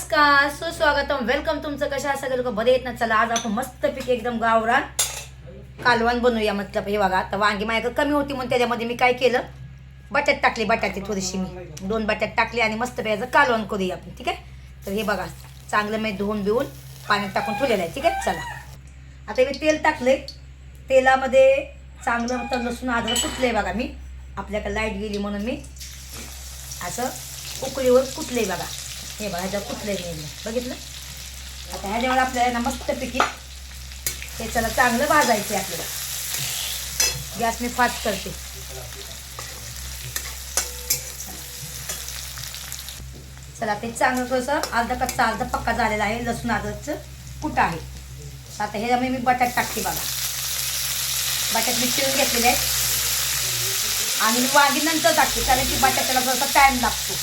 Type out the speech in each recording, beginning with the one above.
नमस्कार सुस्वागतम. वेलकम तुमचं कशा सगळे लोक बरे येत ना? चला आज आपण मस्तपैकी एकदम गावरान कालवण बनवूया मतलब हे बघा आता वांगी माझ्याकडे कमी होती म्हणून त्याच्यामध्ये मी काय केलं? बटाट टाकली बटाटे थोडीशी मी. दोन बटाट टाकले आणि मस्त प्यायचं कालवण करूया आपण ठीक आहे? तर हे बघा चांगलं मी धुवून बिवून पाण्यात टाकून ठेवलेलं आहे ठीक आहे? चला. आता मी तेल टाकले तेलामध्ये चांगलं तर लसूण आदर कुठले बघा मी. आपल्याकडे लाइट गेली म्हणून मी असं उकळीवर कुठले बघा. हे बघा ह्याच्यावर कुठले नाही बघितलं? आता ह्याच्यावर आपल्याला ना मस्तपैकी हे चला चांगलं भाजायचं आहे आपल्याला. गॅस मी फास्ट करते. चला ते चांगलं थोडंसं अर्धा कच्चा अर्धा पक्का झालेला आहे. लसूण अद्रकचं कुठं आहे? आता ह्याच्यामध्ये मी बटाट टाकते बघा. बटाट मी चिरून घेतलेले आहेत. आणि वांगी नंतर टाकते कारण की बटाट्याला थोडासा टाईम लागतो.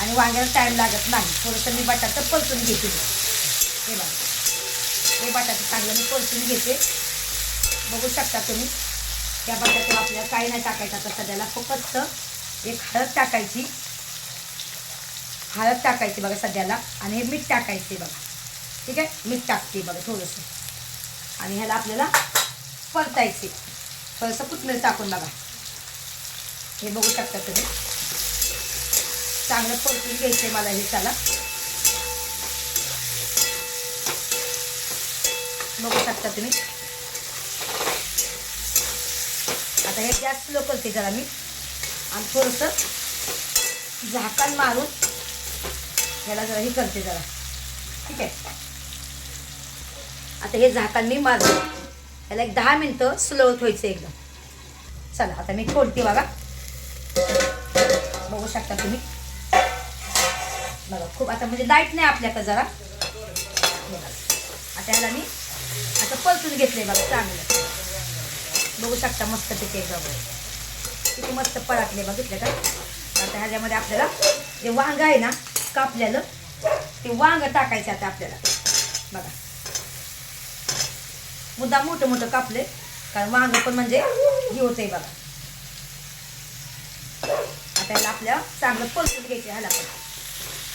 आणि वांग्याला टाईम लागत नाही. थोडंसं मी बटाटं परतून घेते. हे बघा. हे बटाटं चांगलं मी परतून घेते. बघू शकता तुम्ही. त्या बटाट्याला आपल्याला काही नाही टाकायचं. आता सध्याला फक्त एक हळद टाकायची. हळद टाकायची बघा सध्याला. आणि हे मीठ टाकायचे बघा. ठीक आहे? मीठ टाकते बघा थोडंसं. आणि ह्याला आपल्याला परतायचे. थोडंसं कुठलं टाकून बघा. हे बघू शकता तुम्ही. चांगलं परतून घ्यायचं मला हे चला बघू शकता तुम्ही. आता हे गॅस स्लो करते जरा मी. आणि थोडंसं झाकण मारून ह्याला जरा हे करते जरा. ठीक आहे? आता हे झाकण मी मारलं ह्याला एक दहा मिनटं स्लो ठेवायचं एकदम. चला आता मी खोलते बघा. बघू शकता तुम्ही. बघा खूप आता म्हणजे लाइट नाही आपल्याकडे जरा. आता ह्याला मी आता परतून घेतले बघा चांगलं. बघू शकता मस्त पिके एकदम किती मस्त परातले बघितले का? आता ह्याच्यामध्ये आपल्याला जे वांग आहे ना कापलेलं ते वांग टाकायचं आता आपल्याला. बघा. मुद्दा मोठं मोठं कापले कारण वांग पण म्हणजे हे होतंय बघा. आता ह्याला आपल्या चांगलं परतून घ्यायचे ह्याला पण.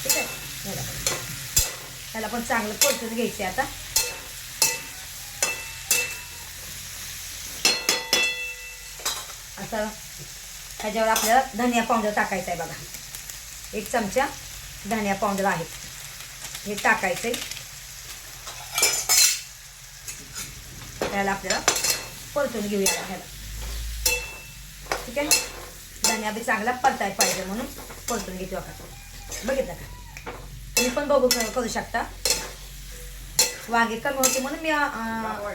ठीक आहे ह्याला पण पण चांगलं परतून घ्यायचे आता. आता ह्याच्यावर आपल्याला धनिया पावडर टाकायचा आहे बघा. एक चमचा धनिया पावडर आहे. हे टाकायचं आहे त्याला आपल्याला परतून घेऊया ह्याला. ठीक आहे? धनिया बी चांगला परताय पाहिजे म्हणून परतून घेतो आपण बघितलं का? तुम्ही पण बघू करू शकता. वांगे कमी होते म्हणून मी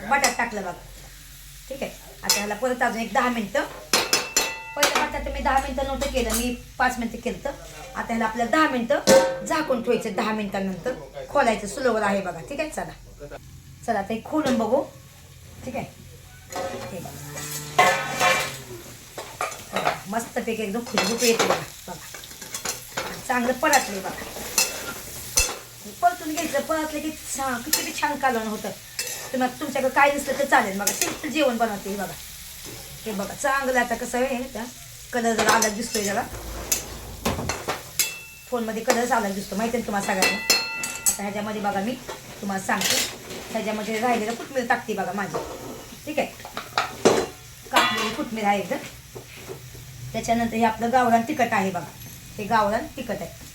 बटाट टाकलं बघा. ठीक आहे? आता ह्याला परत अजून एक दहा मिनटं. पहिलं बटाटे मी दहा मिनटं नव्हतं केलं मी पाच मिनटं केलं तर आता ह्याला आपल्याला दहा मिनटं झाकून ठेवायचं दहा मिनटानंतर. खोलायचं सुलोवर आहे बघा. ठीक आहे? चला. चला आता खोलून बघू. ठीक आहे? ठीक बघा मस्तपैकी एकदम खुशबुट येते बघा. चांगलं परतले बघा. परतून घ्यायचं पळतले की छान किती छान कालवण होतं. तुम्हाला तुमच्याकडे काय नसलं तर चालेल बघा. सिंपल जेवण बनवते बघा. हे बघा चांगलं आता कसं आहे त्या कलर जरा अलग दिसतोय जरा. फोनमध्ये कलरच आला दिसतो. माहिती आहे ना तुम्हाला सगळ्यांना? आता ह्याच्यामध्ये बघा मी तुम्हाला सांगते. ह्याच्यामध्ये राहिलेलं कोथमीर टाकते बघा माझी. ठीक आहे? कापलेली कोथमीर आहे एकदम. त्याच्यानंतर हे आपलं गावरान तिखट आहे बघा. हे गावरान तिखट आहे.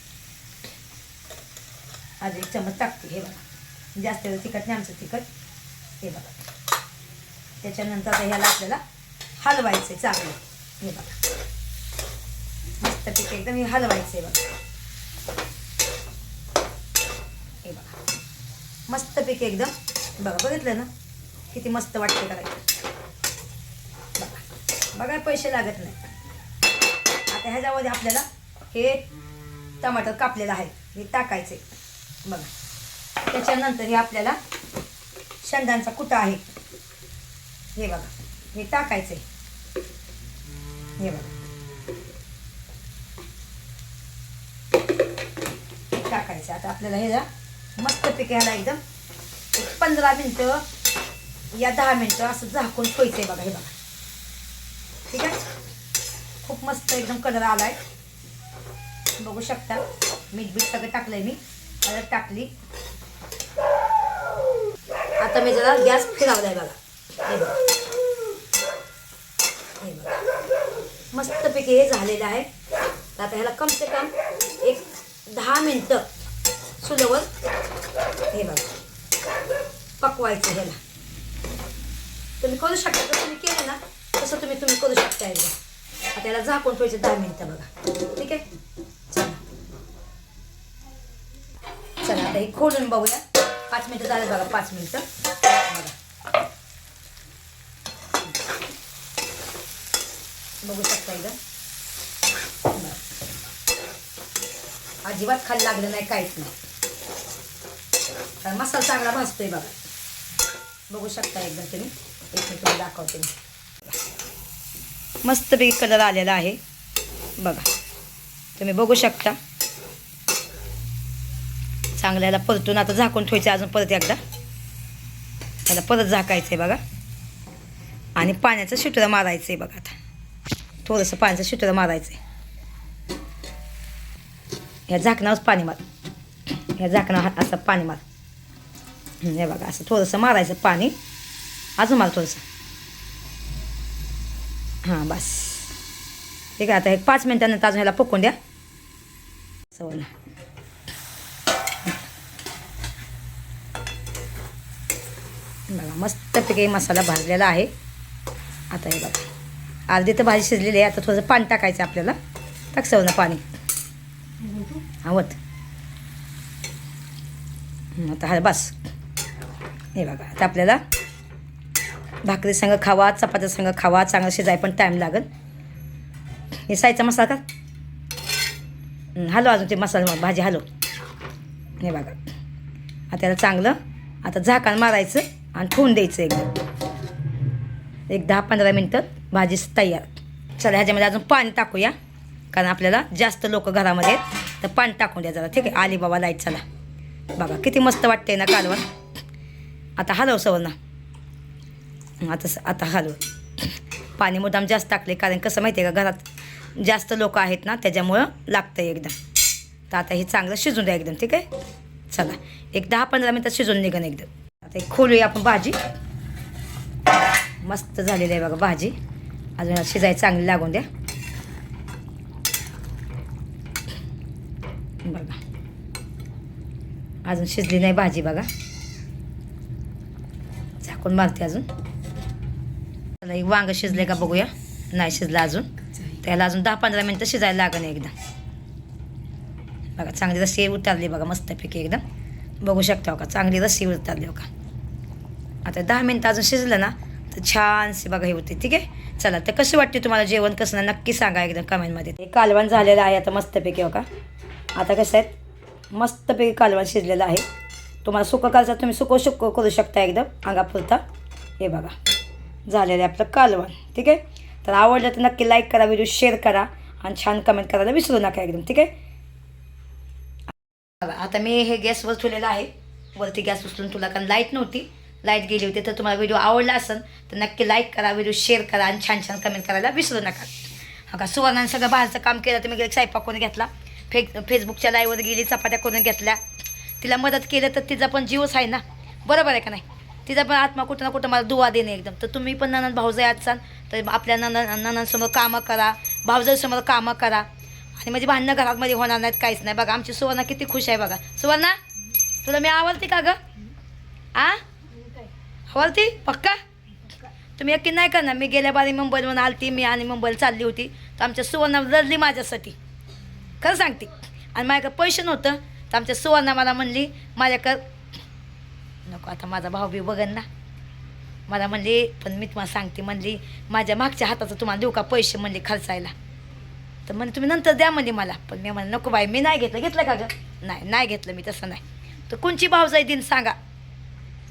आज एक चमच टाकते हे बघा. जास्त वेळ तिखट नाही आमचं तिखट. हे बघा. त्याच्यानंतर आता ह्याला आपल्याला हलवायचं आहे चांगलं. हे बघा. मस्तपैकी एकदम हे हलवायचं आहे बघा. हे बघा. मस्तपैकी एकदम. बघा बघितलं ना? किती मस्त वाटते करायचं बघा. बघा पैसे लागत नाही. आता ह्याच्यामध्ये आपल्याला हे टमाटर कापलेलं आहे. हे टाकायचे. बघा. त्याच्यानंतर हे आपल्याला शेंगांचा कुटा आहे. हे बघा. हे टाकायचे. हे बघा. हे टाकायचं. आता आपल्याला हे मस्त मस्तपैकी ह्याला एकदम एक पंधरा मिनटं या दहा मिनटं असं झाकून ठेवायचं आहे बघा. हे बघा. ठीक आहे? खूप मस्त एकदम कलर आला आहे बघू शकता. मीठ बीठ सगळं टाकलंय मी. हळद टाकली. आता मी जरा गॅस फिरावलाय बघा. हे बघा. हे मस्तपैकी हे झालेलं आहे. तर आता ह्याला कम से कम एक दहा मिनटं चुल्यावर हे बघा. पकवायचं ह्याला. तुम्ही करू शकता. तर तुम्ही केलं ना तसं तुम्ही तुम्ही करू शकता एकदा आता याला झाकून ठेवायचं दहा मिनटं बघा. ठीक आहे? आता हे खोलून बघूया. पाच मिनिटं झाले बघा पाच मिनिटं. बघा. बघू शकता एकदा बरं. अजिबात खाली लागलं नाही काहीच नाही. कारण मसाला चांगला भाजतोय बघा. बघू शकता एकदा तुम्ही. एक मिनिट तुम्ही दाखवते मस्तपैकी कलर आलेला आहे. बघा. तुम्ही बघू शकता. चांगल्याला परतून आता झाकून ठेवायचं अजून परत एकदा. त्याला परत झाकायचं आहे बघा. आणि पाण्याचं शिटरं मारायचं आहे बघा आता. थोडंसं पाण्याचं शिटरं मारायचं आहे ह्या झाकणावरच पाणी मार. ह्या झाकणावर असं पाणी मार. हे बघा असं थोडंसं मारायचं पाणी. अजून मार थोडंसं. हां बस. ठीक आहे आता एक पाच मिनटानंतर अजून ह्याला पकवून द्या. सवलं बघा मस्तपैकी मसाला भाजलेला आहे. आता हे बघा. अर्धी तर भाजी शिजलेली आहे आता थोडंसं पाणी टाकायचं आपल्याला. टाक सवनं पाणी. आवत. आता हा बस. हे बघा आता आपल्याला भाकरी संग खावा चपात्या संग खावा चांगलं शिजाय पण टाईम लागेल. हे सायचा मसाला का? हलो अजून ते मसाला भाजी हलो हे बघा. आता त्याला चांगलं आता झाकण मारायचं. आणि ठेवून द्यायचं एकदम एक दहा पंधरा मिनटं भाजी तयार. चला ह्याच्यामध्ये अजून पाणी टाकूया. कारण आपल्याला जास्त लोक घरामध्ये आहेत तर पाणी टाकून द्या जरा. ठीक आहे? आली बाबा लाइट चला. बघा किती मस्त वाटतंय ना कालवण. आता हलव सवर्ण. आता आता हलव. पाणी मुद्दाम जास्त टाकले कारण कसं माहिती आहे का घरात जास्त लोक आहेत ना त्याच्यामुळं लागतं एकदम. तर आता हे चांगलं शिजून द्या एकदम ठीक आहे? चला. एक दहा पंधरा मिनटात शिजून निघन एकदम. आता एक खोलूया आपण भाजी. मस्त झालेली आहे बघा भाजी. अजून शिजाय चांगली लागून द्या. बघा. अजून शिजली नाही भाजी बघा. झाकून मारते अजून. चला एक वांग शिजले का बघूया. नाही शिजलं अजून. त्याला अजून दहा पंधरा मिनटं शिजायला लागणे एकदा. बघा चांगली रस्सी उतारली बघा मस्तपैकी एकदम. बघू शकता हो का? चांगली रस्सी उतारली हो का? आता दहा मिनटं अजून शिजलं ना तर छानसे बघा हे होते ठीक आहे? चला तर कशी वाटते तुम्हाला जेवण? कसं ना नक्की सांगा एकदम कमेंटमध्ये. हे कालवण झालेलं आहे आता मस्तपैकी हो का? आता कसं आहेत मस्तपैकी कालवण शिजलेलं आहे. तुम्हाला सुकं करायचं तुम्ही सुकं सुकं करू शकता एकदम अंगापुरता. हे बघा झालेलं आहे आपलं कालवण ठीक आहे? तर आवडलं तर नक्की लाईक करा व्हिडिओ शेअर करा आणि छान कमेंट करायला विसरू नका एकदम ठीक आहे? बघा आता मी हे गॅसवर ठेवलेलं आहे. वरती गॅस उचलून तुला कारण लाइट नव्हती. लाइट गेली होती तर तुम्हाला व्हिडिओ आवडला असेल तर नक्की लाईक करा व्हिडिओ शेअर करा आणि छान छान कमेंट करायला विसरू नका. हा का सुवर्णाने सगळं बाहेरचं काम केलं तर मी स्वयंपाक करून घेतला. फेक फेसबुकच्या लाईव्हवर गेली चपात्या करून घेतल्या. तिला मदत केलं तर तिचा पण जीवच आहे ना. बरोबर आहे का नाही? तिचा पण आत्मा कुठं ना कुठं मला दुवा देणे एकदम. तर तुम्ही पण ननंद भाऊजाई असाल तर आपल्या नन ननंदसमोर कामं करा भाऊजाईसमोर कामं करा. आणि म्हणजे भांडणं घरामध्ये होणार नाहीत काहीच नाही. बघा आमची सुवर्णा किती खुश आहे बघा. सुवर्णा तुला मी आवडते का गं? आ? आवडते पक्का? तुम्ही यकीन नाही करणार मी गेल्या बारी मुंबईवरून आलती मी आणि मुंबईला चालली होती. तर आमच्या सुवर्ण रडली माझ्यासाठी. खरं सांगते. आणि माझ्याकडे पैसे नव्हतं तर आमच्या सुवर्ण मला म्हणली माझ्याकडं नको आता माझा भाऊ बी बघन ना. मला म्हणली पण मी तुम्हाला सांगते म्हणली माझ्या मागच्या हाताचं तुम्हाला देऊ का पैसे? म्हणले खर्चायला. तर म्हणजे तुम्ही नंतर द्या म्हणली मला. पण मी म्हणलं नको बाई मी नाही घेतलं. घेतलं का गं? नाही नाही घेतलं मी तसं नाही. तर कोणची भावजाई दिन सांगा.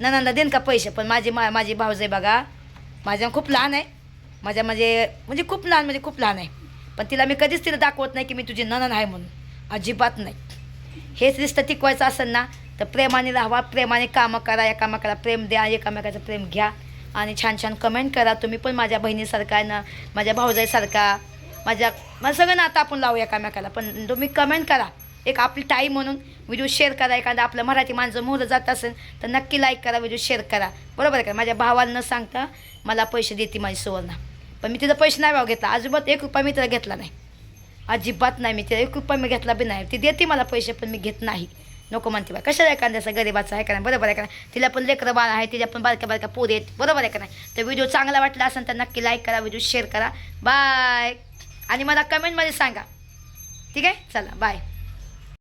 ननंदा देईन का पैसे पण माझी मा माझी आहे बघा माझ्या खूप लहान आहे. माझ्या म्हणजे म्हणजे खूप लहान म्हणजे खूप लहान आहे. पण तिला मी कधीच तिला दाखवत नाही की मी तुझी ननन आहे म्हणून. अजिबात नाही. हेच रिश्तं टिकवायचं असेल ना तर प्रेमाने राहावा प्रेमाने कामं करा एकामेकाला प्रेम द्या एकामेकाचं प्रेम घ्या. आणि छान छान कमेंट करा. तुम्ही पण माझ्या बहिणीसारखा आहे ना माझ्या भाऊजाईसारखा माझ्या मग सगळं नातं आपण लावू एकामेकाला पण तुम्ही कमेंट करा. एक आपली ताई म्हणून व्हिडिओ शेअर करा. एखादा आपलं मराठी माणसं मोहरं जात असेल तर नक्की लाईक करा व्हिडिओ शेअर करा. बरोबर आहे का? माझ्या भावाला न सांगता मला पैसे देते माझी सुवर्णा. पण मी तिथं पैसे नाही भाव घेतला. अजिबात एक रुपया मी तिला घेतला नाही. अजिबात नाही मी तिला एक रुपया मी घेतला बी नाही. ती देते मला पैसे पण मी घेत नाही. नको म्हणते बा कशाला एखाद्याचा गरीबाचा आहे का नाही? बरोबर आहे का नाही? तिला पण लेकरं बाळ आहे तिला पण बारक्या बारक्या पोर आहेत. बरोबर आहे का नाही? तर व्हिडिओ चांगला वाटला असेल तर नक्की लाईक करा व्हिडिओ शेअर करा. बाय आणि मला कमेंटमध्ये सांगा. ठीक आहे? चला बाय